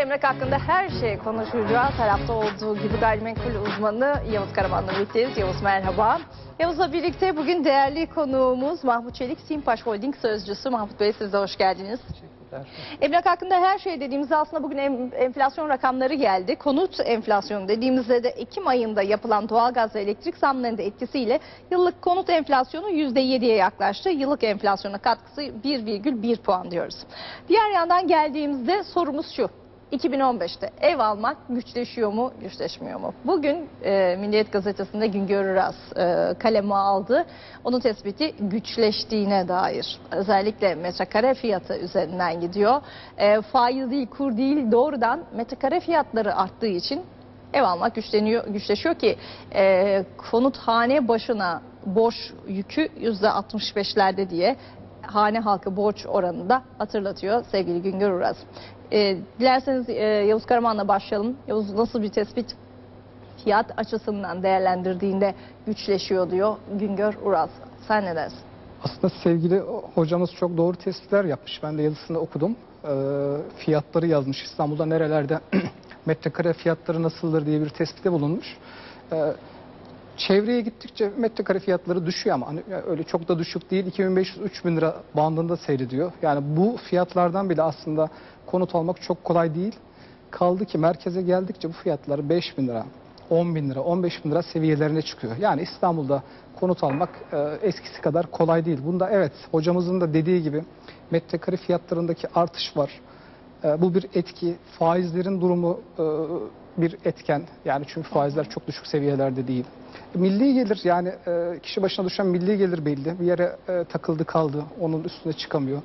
emlak hakkında her şey konuşacağız. Her hafta olduğu gibi gayrimenkul uzmanı Yavuz Karaman'la birlikteyiz. Yavuz merhaba. Yavuz'la birlikte bugün değerli konuğumuz Mahmut Çelik, Simpaş Holding Sözcüsü. Mahmut Bey siz de hoş geldiniz. Emlak hakkında her şey dediğimizde aslında bugün em- enflasyon rakamları geldi. Konut enflasyonu dediğimizde de Ekim ayında yapılan doğalgaz ve elektrik zamlarının da etkisiyle yıllık konut enflasyonu %7'ye yaklaştı. Yıllık enflasyona katkısı 1,1 puan diyoruz. Diğer yandan geldiğimizde sorumuz şu. 2015'te ev almak güçleşiyor mu, güçleşmiyor mu? Bugün e, Milliyet Gazetesi'nde Güngör Uras e, kaleme aldı. Onun tespiti güçleştiğine dair. Özellikle metrekare fiyatı üzerinden gidiyor. E, faiz değil, kur değil doğrudan metrekare fiyatları arttığı için ev almak güçleniyor, güçleşiyor ki e, konut hane başına borç yükü %65'lerde diye hane halkı borç oranında hatırlatıyor sevgili Güngör Uras. E, dilerseniz e, Yavuz Karaman'la başlayalım. Yavuz nasıl bir tespit fiyat açısından değerlendirdiğinde güçleşiyor diyor Güngör Uras. Sen ne dersin? Aslında sevgili hocamız çok doğru tespitler yapmış. Ben de yazısında okudum. Ee, fiyatları yazmış. İstanbul'da nerelerde metrekare fiyatları nasıldır diye bir tespitte bulunmuş. Ee, çevreye gittikçe metrekare fiyatları düşüyor ama hani öyle çok da düşük değil. 2500-3000 lira bandında seyrediyor. Yani bu fiyatlardan bile aslında konut almak çok kolay değil. Kaldı ki merkeze geldikçe bu fiyatlar 5000 lira, 10 bin lira, 15 bin lira seviyelerine çıkıyor. Yani İstanbul'da konut almak e, eskisi kadar kolay değil. Bunda evet hocamızın da dediği gibi metrekare fiyatlarındaki artış var. E, bu bir etki. Faizlerin durumu e, bir etken. Yani çünkü faizler çok düşük seviyelerde değil. Milli gelir yani e, kişi başına düşen milli gelir belli. Bir yere e, takıldı kaldı. Onun üstüne çıkamıyor.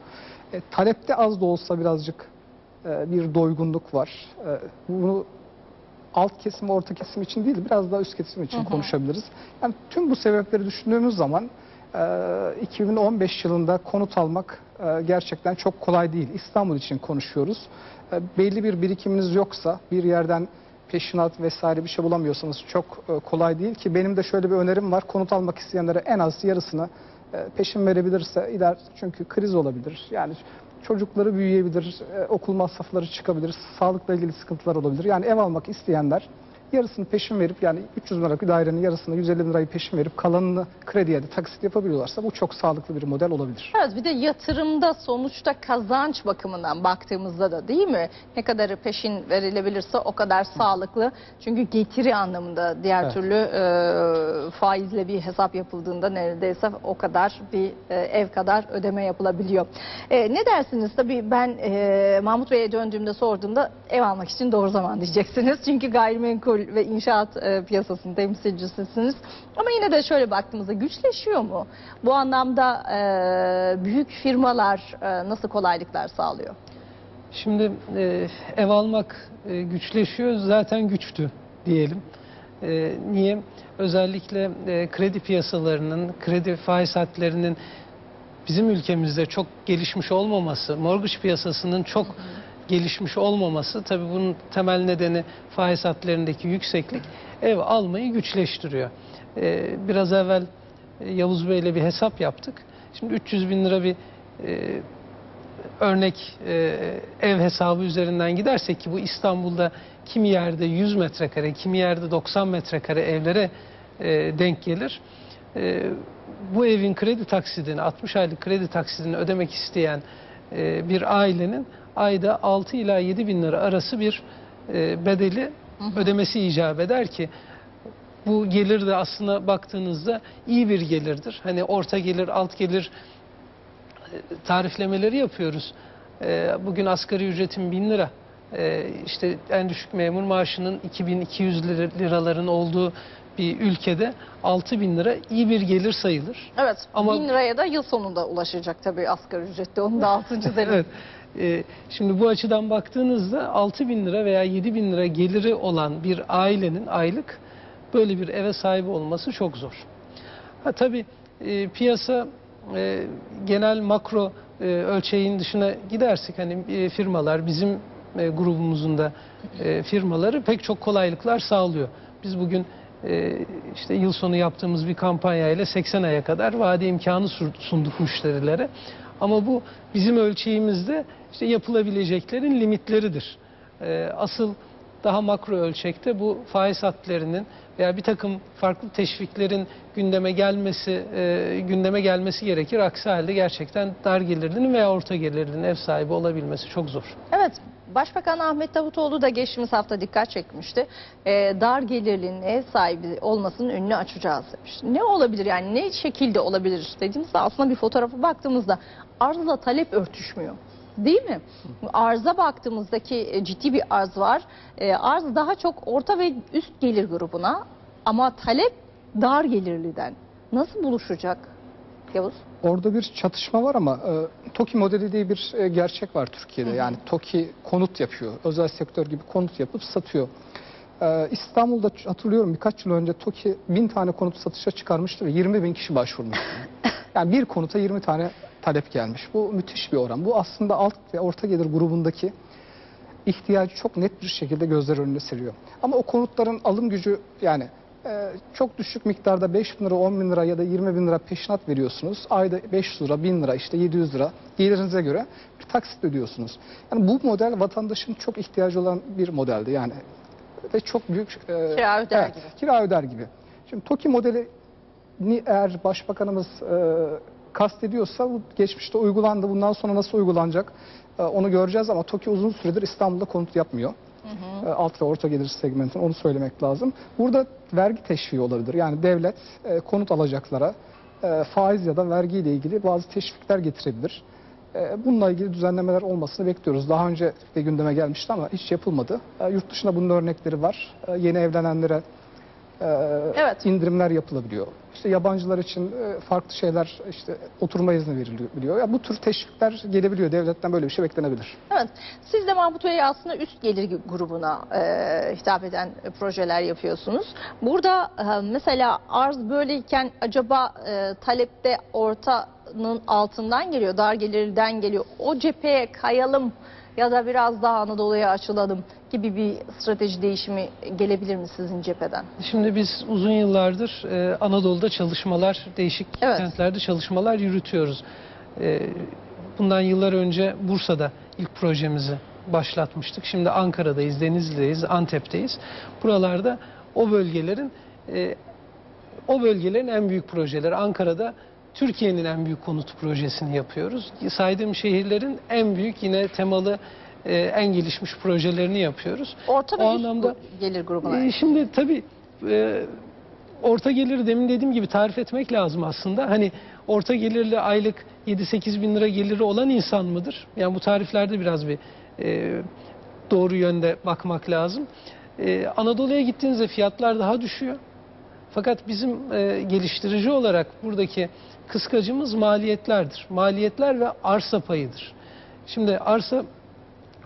E, talepte az da olsa birazcık e, bir doygunluk var. E, bunu alt kesim ve orta kesim için değil biraz daha üst kesim için konuşabiliriz. Yani tüm bu sebepleri düşündüğümüz zaman e, 2015 yılında konut almak e, gerçekten çok kolay değil. İstanbul için konuşuyoruz. E, belli bir birikiminiz yoksa bir yerden peşinat vesaire bir şey bulamıyorsanız çok e, kolay değil ki benim de şöyle bir önerim var. Konut almak isteyenlere en az yarısını e, peşin verebilirse iler çünkü kriz olabilir. Yani çocukları büyüyebilir, e, okul masrafları çıkabilir, sağlıkla ilgili sıkıntılar olabilir. Yani ev almak isteyenler yarısını peşin verip yani 300 liralık bir dairenin yarısını 150 bin lirayı peşin verip kalanını krediye de taksit yapabiliyorlarsa bu çok sağlıklı bir model olabilir. Evet bir de yatırımda sonuçta kazanç bakımından baktığımızda da değil mi? Ne kadarı peşin verilebilirse o kadar sağlıklı. Çünkü getiri anlamında diğer Evet. türlü e, faizle bir hesap yapıldığında neredeyse o kadar bir e, ev kadar ödeme yapılabiliyor. E, ne dersiniz? Tabii ben e, Mahmut Bey'e döndüğümde sorduğumda ev almak için doğru zaman diyeceksiniz. Çünkü gayrimenkul ve inşaat e, piyasasının temsilcisisiniz. Ama yine de şöyle baktığımızda güçleşiyor mu? Bu anlamda e, büyük firmalar e, nasıl kolaylıklar sağlıyor? Şimdi e, ev almak e, güçleşiyor, zaten güçtü diyelim. E, niye? Özellikle e, kredi piyasalarının, kredi faiz hatlarının bizim ülkemizde çok gelişmiş olmaması, mortgage piyasasının çok gelişmiş olmaması, tabii bunun temel nedeni faiz hatlarındaki yükseklik ev almayı güçleştiriyor. E, biraz evvel e, Yavuz Bey'le bir hesap yaptık. Şimdi 300 bin lira bir e, örnek e, ev hesabı üzerinden gidersek ki bu İstanbul'da kimi yerde 100 metrekare, kimi yerde 90 metrekare evlere e, denk gelir. E, bu evin kredi taksidini, 60 aylık kredi taksidini ödemek isteyen e, bir ailenin ayda 6 ila 7 bin lira arası bir e, bedeli ödemesi icap eder ki bu gelir de aslında baktığınızda iyi bir gelirdir. Hani orta gelir, alt gelir e, tariflemeleri yapıyoruz. E, Bugün asgari ücretin 1000 lira. İşte en düşük memur maaşının 2200 lira- liraların olduğu bir ülkede 6000 lira iyi bir gelir sayılır. Evet, Ama- bin liraya da yıl sonunda ulaşacak tabii asgari ücrette. Onu da altın çizelim. Evet. E, Şimdi bu açıdan baktığınızda 6 bin lira veya 7 bin lira geliri olan bir ailenin aylık böyle bir eve sahip olması çok zor. Ha tabii e, piyasa e, genel makro e, ölçeğin dışına gidersek hani e, firmalar bizim e, grubumuzun da e, firmaları pek çok kolaylıklar sağlıyor. Biz bugün e, işte yıl sonu yaptığımız bir kampanyayla 80 aya kadar vade imkanı sunduk müşterilere. Ama bu bizim ölçeğimizde işte yapılabileceklerin limitleridir. E, asıl daha makro ölçekte bu faiz hatlarının veya bir takım farklı teşviklerin gündeme gelmesi e, gündeme gelmesi gerekir. Aksi halde gerçekten dar gelirlinin veya orta gelirlinin ev sahibi olabilmesi çok zor. Evet, Başbakan Ahmet Davutoğlu da geçtiğimiz hafta dikkat çekmişti. Ee, dar gelirlinin ev sahibi olmasının önünü açacağız demiş. Ne olabilir yani ne şekilde olabilir dediğimizde aslında bir fotoğrafa baktığımızda arzla talep örtüşmüyor. Değil mi? Arza baktığımızdaki e, ciddi bir arz var. Ee, arz daha çok orta ve üst gelir grubuna ama talep dar gelirliden. Nasıl buluşacak Yavuz? Orada bir çatışma var ama e, TOKİ modeli diye bir e, gerçek var Türkiye'de. Yani TOKİ konut yapıyor. Özel sektör gibi konut yapıp satıyor. E, İstanbul'da hatırlıyorum birkaç yıl önce TOKİ bin tane konut satışa çıkarmıştı ve 20 bin kişi başvurmuş. yani bir konuta 20 tane talep gelmiş. Bu müthiş bir oran. Bu aslında alt ve orta gelir grubundaki ihtiyacı çok net bir şekilde gözler önüne seriyor. Ama o konutların alım gücü yani e, çok düşük miktarda 5 bin lira, 10 bin lira ya da 20 bin lira peşinat veriyorsunuz. Ayda 500 lira, 1000 lira, işte 700 lira gelirinize göre bir taksit ödüyorsunuz. Yani bu model vatandaşın çok ihtiyacı olan bir modeldi yani. Ve çok büyük... e, Kira öder evet, gibi. Kira öder gibi. Şimdi TOKİ modeli ni eğer başbakanımız e, kastediyorsa bu geçmişte uygulandı. Bundan sonra nasıl uygulanacak e, onu göreceğiz ama TOKİ uzun süredir İstanbul'da konut yapmıyor. E, alt ve orta gelir segmentin onu söylemek lazım. Burada vergi teşviği olabilir. Yani devlet e, konut alacaklara e, faiz ya da vergiyle ilgili bazı teşvikler getirebilir. E, Bununla ilgili düzenlemeler olmasını bekliyoruz. Daha önce de gündeme gelmişti ama hiç yapılmadı. E, Yurt dışında bunun örnekleri var. Yeni evlenenlere e, Evet. indirimler yapılabiliyor. İşte yabancılar için e, farklı şeyler işte oturma izni veriliyor. Ya bu tür teşvikler gelebiliyor. Devletten böyle bir şey beklenebilir. Evet. Siz de Mahmut Bey aslında üst gelir grubuna e, hitap eden projeler yapıyorsunuz. Burada e, mesela arz böyleyken acaba e, talepte ortanın altından geliyor, dar gelirden geliyor. O cepheye kayalım ya da biraz daha Anadolu'ya açılalım gibi bir strateji değişimi gelebilir mi sizin cepheden? Şimdi biz uzun yıllardır e, Anadolu'da çalışmalar, değişik Evet. kentlerde çalışmalar yürütüyoruz. E, bundan yıllar önce Bursa'da ilk projemizi başlatmıştık. Şimdi Ankara'dayız, Denizli'deyiz, Antep'teyiz. Buralarda o bölgelerin e, o bölgelerin en büyük projeleri. Ankara'da Türkiye'nin en büyük konut projesini yapıyoruz. Saydığım şehirlerin en büyük yine temalı e, en gelişmiş projelerini yapıyoruz. Orta ve O anlamda- gelir grubuna. Ee, şimdi tabii e, orta geliri demin dediğim gibi tarif etmek lazım aslında. Hani orta gelirli aylık 7-8 bin lira geliri olan insan mıdır? Yani bu tariflerde biraz bir e, doğru yönde bakmak lazım. E, Anadolu'ya gittiğinizde fiyatlar daha düşüyor. Fakat bizim e, geliştirici olarak buradaki kıskacımız maliyetlerdir. Maliyetler ve arsa payıdır. Şimdi arsa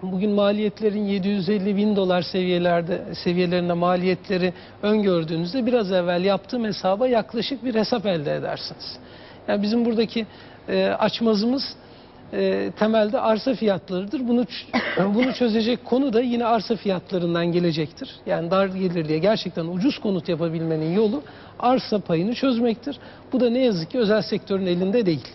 Bugün maliyetlerin 750 bin dolar seviyelerde seviyelerinde maliyetleri öngördüğünüzde biraz evvel yaptığım hesaba yaklaşık bir hesap elde edersiniz. Yani bizim buradaki e, açmazımız e, temelde arsa fiyatlarıdır. Bunu ç- bunu çözecek konu da yine arsa fiyatlarından gelecektir. Yani dar gelirliye gerçekten ucuz konut yapabilmenin yolu arsa payını çözmektir. Bu da ne yazık ki özel sektörün elinde değil.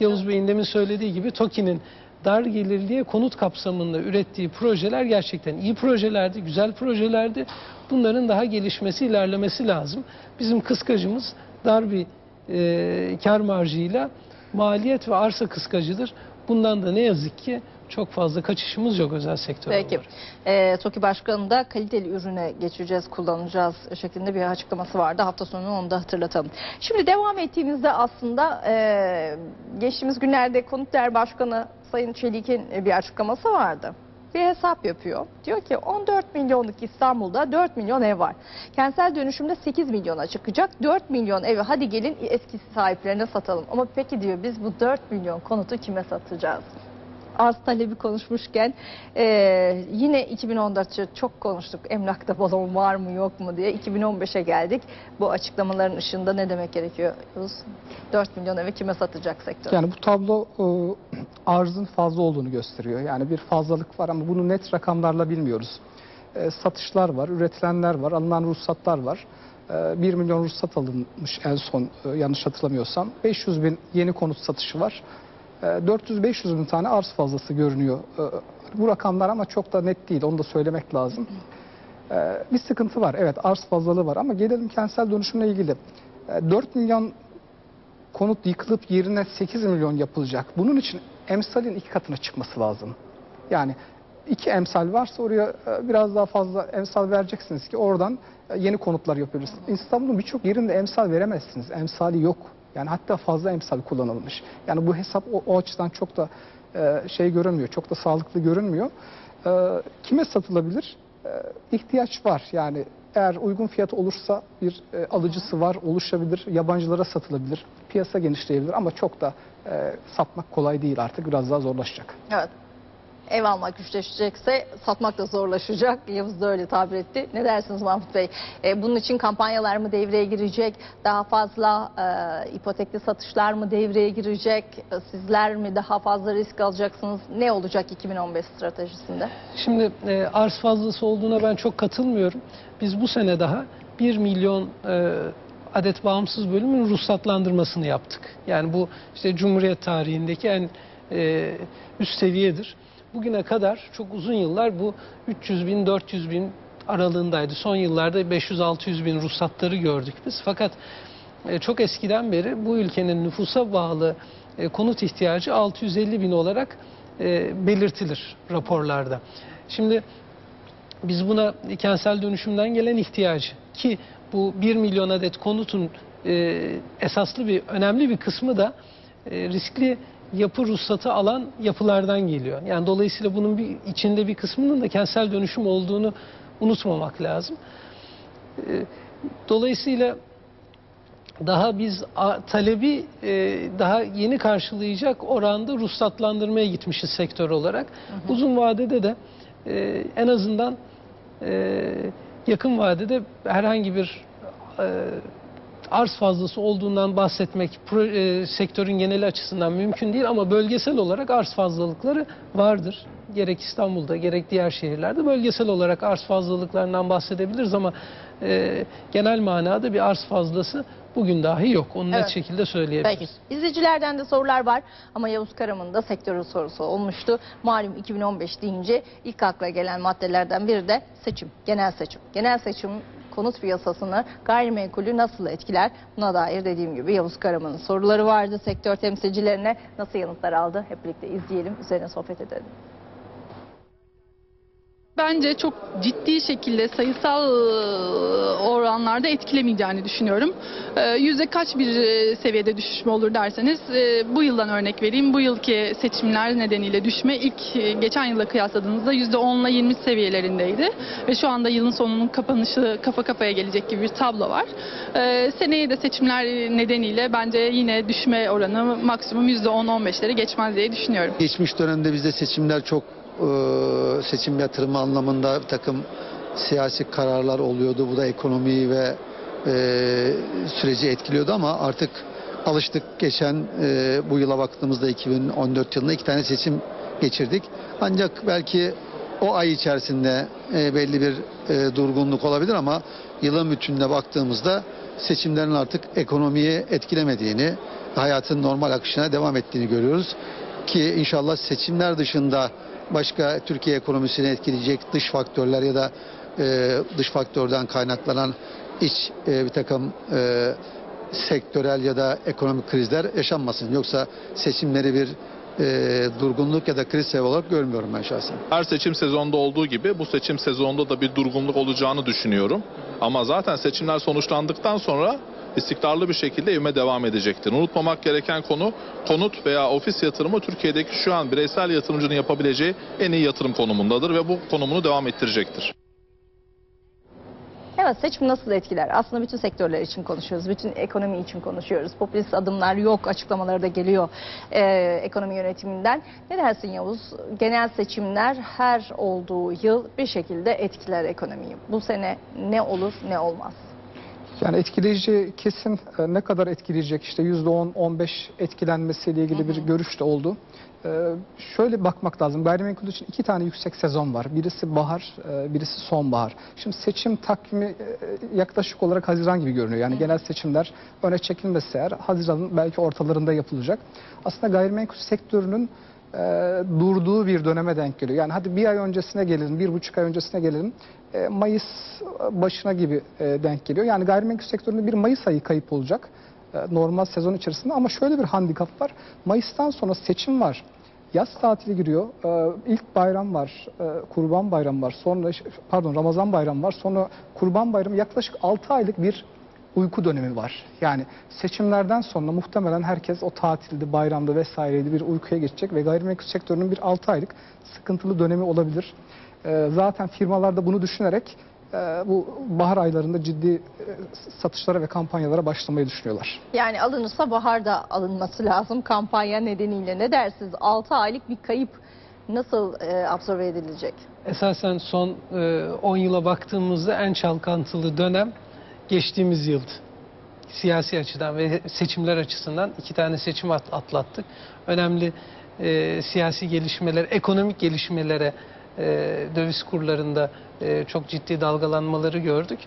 Yavuz Bey'in demin söylediği gibi TOKİ'nin dar gelirliye konut kapsamında ürettiği projeler gerçekten iyi projelerdi, güzel projelerdi. Bunların daha gelişmesi, ilerlemesi lazım. Bizim kıskacımız dar bir e, kar marjıyla maliyet ve arsa kıskacıdır. Bundan da ne yazık ki çok fazla kaçışımız yok özel sektör Peki. olarak. Ee, TOKİ Başkanı da kaliteli ürüne geçeceğiz, kullanacağız şeklinde bir açıklaması vardı. Hafta sonu onu da hatırlatalım. Şimdi devam ettiğimizde aslında e, geçtiğimiz günlerde Konutler Başkanı Sayın Çelik'in bir açıklaması vardı. Bir hesap yapıyor. Diyor ki 14 milyonluk İstanbul'da 4 milyon ev var. Kentsel dönüşümde 8 milyona çıkacak. 4 milyon evi hadi gelin eski sahiplerine satalım. Ama peki diyor biz bu 4 milyon konutu kime satacağız? Arz talebi konuşmuşken e, yine 2014'te çok konuştuk emlakta balon var mı yok mu diye 2015'e geldik. Bu açıklamaların ışığında ne demek gerekiyor? Yavuz? 4 milyon evi kime satacak sektör? Yani bu tablo e, arzın fazla olduğunu gösteriyor. Yani bir fazlalık var ama bunu net rakamlarla bilmiyoruz. E, satışlar var, üretilenler var, alınan ruhsatlar var. E, 1 milyon ruhsat alınmış en son e, yanlış hatırlamıyorsam. 500 bin yeni konut satışı var. E, 400-500 bin tane arz fazlası görünüyor. E, Bu rakamlar ama çok da net değil, onu da söylemek lazım. E, Bir sıkıntı var, evet arz fazlalığı var ama gelelim kentsel dönüşümle ilgili. E, 4 milyon konut yıkılıp yerine 8 milyon yapılacak. Bunun için emsalin iki katına çıkması lazım. Yani iki emsal varsa oraya e, biraz daha fazla emsal vereceksiniz ki oradan e, yeni konutlar yapıyoruz. İstanbul'un birçok yerinde emsal veremezsiniz. Emsali yok. Yani hatta fazla emsal kullanılmış. Yani bu hesap o, o açıdan çok da e, şey görünmüyor. Çok da sağlıklı görünmüyor. E, Kime satılabilir? E, ihtiyaç var. Yani eğer uygun fiyat olursa bir e, alıcısı var, oluşabilir, yabancılara satılabilir, piyasa genişleyebilir ama çok da e, satmak kolay değil artık biraz daha zorlaşacak. Evet. Ev almak güçleşecekse satmak da zorlaşacak. Yavuz da öyle tabir etti. Ne dersiniz Mahmut Bey? E, bunun için kampanyalar mı devreye girecek? Daha fazla e, ipotekli satışlar mı devreye girecek? E, Sizler mi daha fazla risk alacaksınız? Ne olacak 2015 stratejisinde? Şimdi e, arz fazlası olduğuna ben çok katılmıyorum. Biz bu sene daha 1 milyon e, adet bağımsız bölümün ruhsatlandırmasını yaptık. Yani bu işte Cumhuriyet tarihindeki en e, üst seviyedir. Bugüne kadar çok uzun yıllar bu 300 bin 400 bin aralığındaydı. Son yıllarda 500-600 bin ruhsatları gördük biz. Fakat e, çok eskiden beri bu ülkenin nüfusa bağlı e, konut ihtiyacı 650 bin olarak e, belirtilir raporlarda. Şimdi biz buna kentsel dönüşümden gelen ihtiyacı ki bu 1 milyon adet konutun esaslı bir önemli bir kısmı da riskli yapı ruhsatı alan yapılardan geliyor. Yani dolayısıyla bunun bir içinde bir kısmının da kentsel dönüşüm olduğunu unutmamak lazım. E, dolayısıyla daha biz talebi e, daha yeni karşılayacak oranda ruhsatlandırmaya gitmişiz sektör olarak. Uzun vadede de e, en azından e, yakın vadede herhangi bir arz fazlası olduğundan bahsetmek pro- e, sektörün geneli açısından mümkün değil ama bölgesel olarak arz fazlalıkları vardır. Gerek İstanbul'da gerek diğer şehirlerde bölgesel olarak arz fazlalıklarından bahsedebiliriz ama e, genel manada bir arz fazlası bugün dahi yok. Onu net Evet. şekilde söyleyebiliriz. Peki. İzleyicilerden de sorular var ama Yavuz Karaman'ın da sektörel sorusu olmuştu. Malum 2015 deyince ilk akla gelen maddelerden biri de seçim, genel seçim. Genel seçim konut piyasasını gayrimenkulü nasıl etkiler? Buna dair dediğim gibi Yavuz Karaman'ın soruları vardı sektör temsilcilerine. Nasıl yanıtlar aldı? Hep birlikte izleyelim, üzerine sohbet edelim. Bence çok ciddi şekilde sayısal e, oranlarda etkilemeyeceğini düşünüyorum. E, Yüzde kaç bir e, seviyede düşüşme olur derseniz bu yıldan örnek vereyim. Bu yılki seçimler nedeniyle düşme ilk geçen yıla kıyasladığınızda yüzde 10 ile 20 seviyelerindeydi. Ve şu anda yılın sonunun kapanışı kafa kafaya gelecek gibi bir tablo var. Seneye de seçimler nedeniyle bence yine düşme oranı maksimum yüzde 10-15'leri geçmez diye düşünüyorum. Geçmiş dönemde bizde seçimler çok seçim yatırımı anlamında bir takım siyasi kararlar oluyordu. Bu da ekonomiyi ve e, süreci etkiliyordu ama artık alıştık. Geçen e, bu yıla baktığımızda 2014 yılında iki tane seçim geçirdik. Ancak belki o ay içerisinde e, belli bir e, durgunluk olabilir ama yılın bütününe baktığımızda seçimlerin artık ekonomiyi etkilemediğini, hayatın normal akışına devam ettiğini görüyoruz. Ki inşallah seçimler dışında başka Türkiye ekonomisini etkileyecek dış faktörler ya da e, dış faktörden kaynaklanan iç e, bir takım e, sektörel ya da ekonomik krizler yaşanmasın. Yoksa seçimleri bir e, durgunluk ya da kriz sebebi olarak görmüyorum ben şahsen. Her seçim sezonunda olduğu gibi bu seçim sezonunda da bir durgunluk olacağını düşünüyorum. Ama zaten seçimler sonuçlandıktan sonra istikrarlı bir şekilde evime devam edecektir. Unutmamak gereken konu konut veya ofis yatırımı Türkiye'deki şu an bireysel yatırımcının yapabileceği en iyi yatırım konumundadır ve bu konumunu devam ettirecektir. Evet seçim nasıl etkiler? Aslında bütün sektörler için konuşuyoruz. Bütün ekonomi için konuşuyoruz. Popülist adımlar yok. Açıklamaları da geliyor e, ekonomi yönetiminden. Ne dersin Yavuz? Genel seçimler her olduğu yıl bir şekilde etkiler ekonomiyi. Bu sene ne olur ne olmaz? Yani etkileyici kesin e, ne kadar etkileyecek işte %10-15 etkilenmesiyle ilgili bir görüş de oldu. E, şöyle bakmak lazım. Gayrimenkul için iki tane yüksek sezon var. Birisi bahar, e, birisi sonbahar. Şimdi seçim takvimi e, yaklaşık olarak Haziran gibi görünüyor. Yani genel seçimler öne çekilmesi eğer Haziran'ın belki ortalarında yapılacak. Aslında gayrimenkul sektörünün e, durduğu bir döneme denk geliyor. Yani hadi bir ay öncesine gelelim, bir buçuk ay öncesine gelelim. E, Mayıs başına gibi e, denk geliyor. Yani gayrimenkul sektöründe bir Mayıs ayı kayıp olacak e, normal sezon içerisinde. Ama şöyle bir handikap var. Mayıs'tan sonra seçim var. Yaz tatili giriyor. E, ilk bayram var. e, Kurban bayramı var. Sonra pardon Ramazan bayramı var. Sonra Kurban bayramı yaklaşık 6 aylık bir uyku dönemi var. Yani seçimlerden sonra muhtemelen herkes o tatilde, bayramda vesaireydi bir uykuya geçecek ve gayrimenkul sektörünün bir 6 aylık sıkıntılı dönemi olabilir. Ee, zaten firmalar da bunu düşünerek e, bu bahar aylarında ciddi e, satışlara ve kampanyalara başlamayı düşünüyorlar. Yani alınırsa baharda alınması lazım kampanya nedeniyle. Ne dersiniz? 6 aylık bir kayıp nasıl e, absorbe edilecek? Esasen son e, 10 yıla baktığımızda en çalkantılı dönem geçtiğimiz yıldı. Siyasi açıdan ve seçimler açısından iki tane seçim at- atlattık. Önemli e, siyasi gelişmeler, ekonomik gelişmelere e, döviz kurlarında e, çok ciddi dalgalanmaları gördük.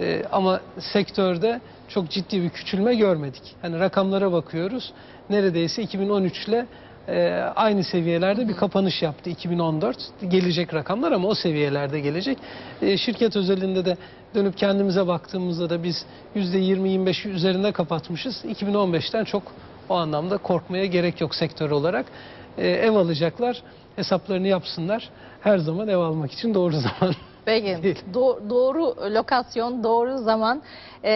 E, ama sektörde çok ciddi bir küçülme görmedik. Hani rakamlara bakıyoruz. Neredeyse 2013 ile e, aynı seviyelerde bir kapanış yaptı 2014. Gelecek rakamlar ama o seviyelerde gelecek. E, şirket özelinde de dönüp kendimize baktığımızda da biz %20-25 üzerinde kapatmışız. 2015'ten çok o anlamda korkmaya gerek yok sektör olarak. E, ev alacaklar, hesaplarını yapsınlar. Her zaman ev almak için doğru zaman. Peki do- doğru lokasyon, doğru zaman, e,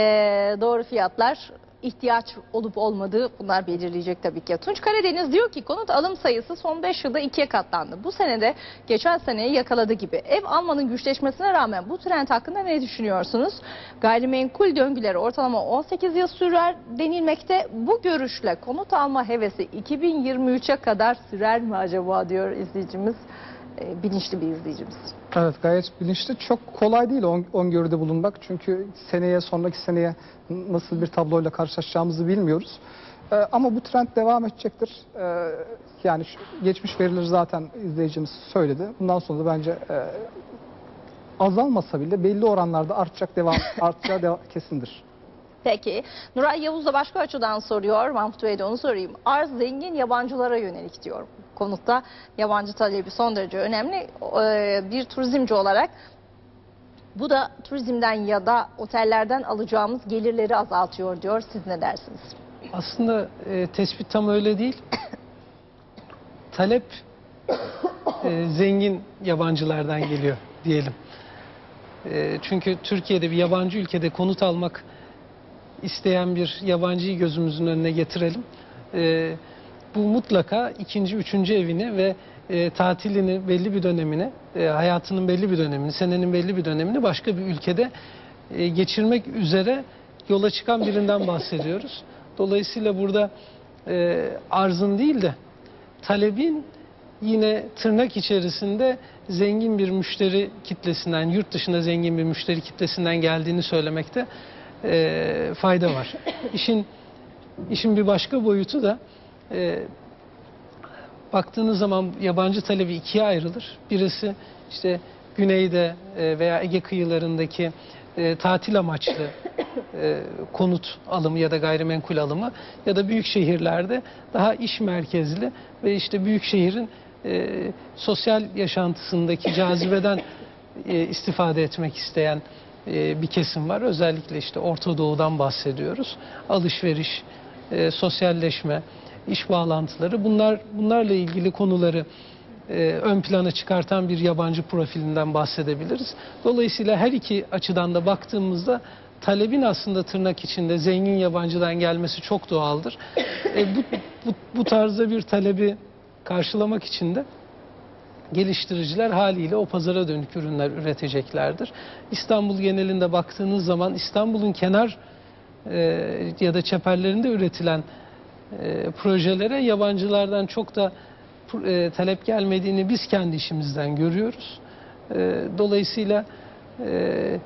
doğru fiyatlar ihtiyaç olup olmadığı bunlar belirleyecek tabii ki. Tunç Karadeniz diyor ki konut alım sayısı son 5 yılda ikiye katlandı. Bu senede geçen seneyi yakaladı gibi. Ev almanın güçleşmesine rağmen bu trend hakkında ne düşünüyorsunuz? Gayrimenkul döngüleri ortalama 18 yıl sürer denilmekte. Bu görüşle konut alma hevesi 2023'e kadar sürer mi acaba diyor izleyicimiz. E, bilinçli bir izleyicimiz. Evet gayet bilinçli. Çok kolay değil on- öngörüde bulunmak. Çünkü seneye, sonraki seneye nasıl bir tabloyla karşılaşacağımızı bilmiyoruz. Ee, ama bu trend devam edecektir. Ee, yani şu- geçmiş verileri zaten izleyicimiz söyledi. Bundan sonra da bence e, azalmasa bile belli oranlarda artacak devam artacağı devam, kesindir. Peki. Nuray Yavuz da başka açıdan soruyor. Mahmut Bey de onu sorayım. Arz zengin yabancılara yönelik diyor. Konutta yabancı talebi son derece önemli. Ee, Bir turizmci olarak bu da turizmden ya da otellerden alacağımız gelirleri azaltıyor diyor. Siz ne dersiniz? Aslında e, tespit tam öyle değil. Talep e, zengin yabancılardan geliyor diyelim. E, çünkü Türkiye'de bir yabancı ülkede konut almak isteyen bir yabancıyı gözümüzün önüne getirelim. E, bu mutlaka ikinci, üçüncü evini ve e, tatilini belli bir dönemini, e, hayatının belli bir dönemini, senenin belli bir dönemini başka bir ülkede e, geçirmek üzere yola çıkan birinden bahsediyoruz. Dolayısıyla burada e, arzın değil de talebin yine tırnak içerisinde zengin bir müşteri kitlesinden, yurt dışında zengin bir müşteri kitlesinden geldiğini söylemekte e, fayda var. İşin işin bir başka boyutu da e, baktığınız zaman yabancı talebi ikiye ayrılır. Birisi işte güneyde e, veya Ege kıyılarındaki e, tatil amaçlı e, konut alımı ya da gayrimenkul alımı ya da büyük şehirlerde daha iş merkezli ve işte büyük şehrin e, sosyal yaşantısındaki cazibeden e, istifade etmek isteyen e, bir kesim var. Özellikle işte Orta Doğu'dan bahsediyoruz. Alışveriş, e, sosyalleşme, iş bağlantıları bunlar bunlarla ilgili konuları e, ön plana çıkartan bir yabancı profilinden bahsedebiliriz. Dolayısıyla her iki açıdan da baktığımızda talebin aslında tırnak içinde zengin yabancıdan gelmesi çok doğaldır. E, bu, bu, bu tarzda bir talebi karşılamak için de geliştiriciler haliyle o pazara dönük ürünler üreteceklerdir. İstanbul genelinde baktığınız zaman İstanbul'un kenar e, ya da çeperlerinde üretilen e, projelere yabancılardan çok da e, talep gelmediğini biz kendi işimizden görüyoruz. E, dolayısıyla e,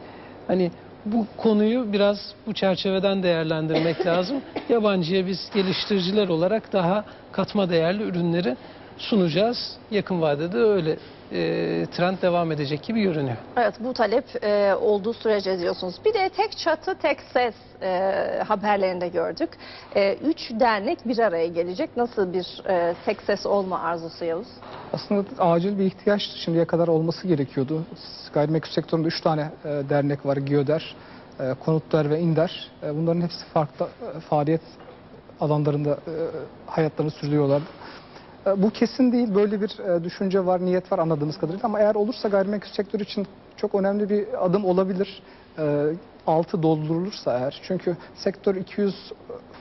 hani bu konuyu biraz bu çerçeveden değerlendirmek lazım. Yabancıya biz geliştiriciler olarak daha katma değerli ürünleri sunacağız. Yakın vadede öyle e, trend devam edecek gibi görünüyor. Evet bu talep e, olduğu sürece diyorsunuz. Bir de tek çatı tek ses e, haberlerinde gördük. E, üç dernek bir araya gelecek. Nasıl bir e, tek ses olma arzusu Yavuz? Aslında acil bir ihtiyaçtı. Şimdiye kadar olması gerekiyordu. Gayrimenkul sektöründe 3 tane e, dernek var. GİODER, e, Konutder ve İnder. E, bunların hepsi farklı e, faaliyet alanlarında e, hayatlarını sürdürüyorlardı. E, bu kesin değil. Böyle bir e, düşünce var, niyet var anladığımız kadarıyla. Ama eğer olursa gayrimenkul sektörü için çok önemli bir adım olabilir. E, altı doldurulursa eğer. Çünkü sektör 200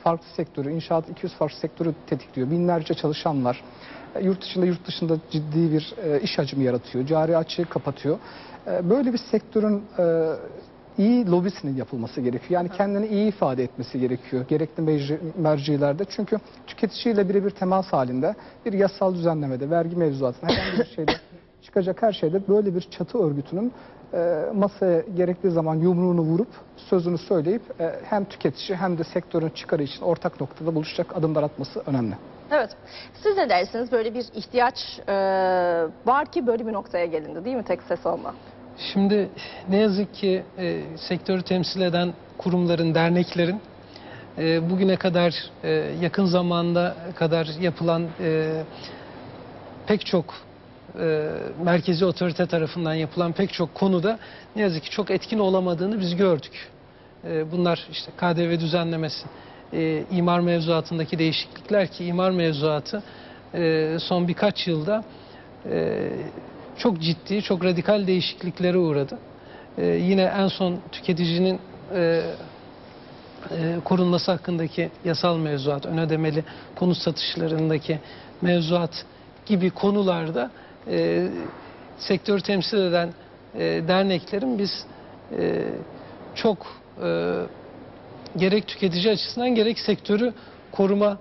farklı sektörü, inşaat 200 farklı sektörü tetikliyor. Binlerce çalışan var. Yurt içinde yurt dışında ciddi bir iş hacmi yaratıyor. Cari açığı kapatıyor. Böyle bir sektörün iyi lobisinin yapılması gerekiyor. Yani kendini iyi ifade etmesi gerekiyor. Gerekli mecri- mercilerde. Çünkü tüketiciyle birebir temas halinde bir yasal düzenlemede, vergi mevzuatında herhangi bir şeyde çıkacak her şeyde böyle bir çatı örgütünün e, masaya gerektiği zaman yumruğunu vurup sözünü söyleyip e, hem tüketici hem de sektörün çıkarı için ortak noktada buluşacak adımlar atması önemli. Evet. Siz ne dersiniz? Böyle bir ihtiyaç e, var ki böyle bir noktaya gelindi değil mi tek ses olma? Şimdi ne yazık ki e, sektörü temsil eden kurumların, derneklerin e, bugüne kadar e, yakın zamanda kadar yapılan e, pek çok e, merkezi otorite tarafından yapılan pek çok konuda ne yazık ki çok etkin olamadığını biz gördük. E, bunlar işte KDV düzenlemesi, e, imar mevzuatındaki değişiklikler ki imar mevzuatı e, son birkaç yılda e, çok ciddi, çok radikal değişikliklere uğradı. E, yine en son tüketicinin e, e, korunması hakkındaki yasal mevzuat, ön ödemeli konut satışlarındaki mevzuat gibi konularda e, sektörü temsil eden e, derneklerin biz e, çok e, gerek tüketici açısından gerek sektörü koruma,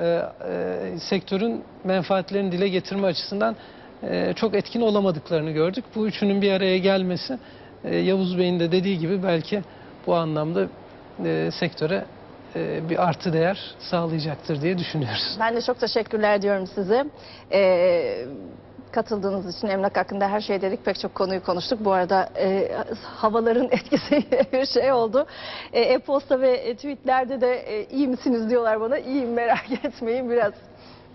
e, e, sektörün menfaatlerini dile getirme açısından e, çok etkin olamadıklarını gördük. Bu üçünün bir araya gelmesi e, Yavuz Bey'in de dediği gibi belki bu anlamda e, sektöre e, bir artı değer sağlayacaktır diye düşünüyoruz. Ben de çok teşekkürler diyorum size. Ee, katıldığınız için emlak hakkında her şey dedik. Pek çok konuyu konuştuk. Bu arada e, havaların etkisiyle bir şey oldu. E-posta ve tweetlerde de e, iyi misiniz diyorlar bana. İyiyim merak etmeyin. Biraz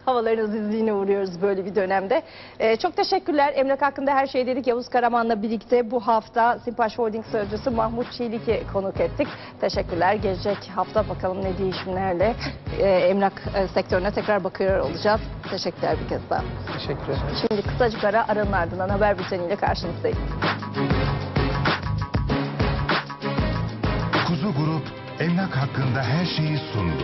havalarınız izliğine uğruyoruz böyle bir dönemde. E, çok teşekkürler. Emlak hakkında her şey dedik. Yavuz Karaman'la birlikte bu hafta Simpaş Holding Sözcüsü Mahmut Çelik'i konuk ettik. Teşekkürler. Gelecek hafta bakalım ne değişimlerle e, emlak e, sektörüne tekrar bakıyor olacağız. Teşekkürler bir kez daha. Teşekkür ederim. Şimdi kısacık ara aranın ardından haber bülteniyle karşınızdayız. Kuzu Grup emlak hakkında her şeyi sundu.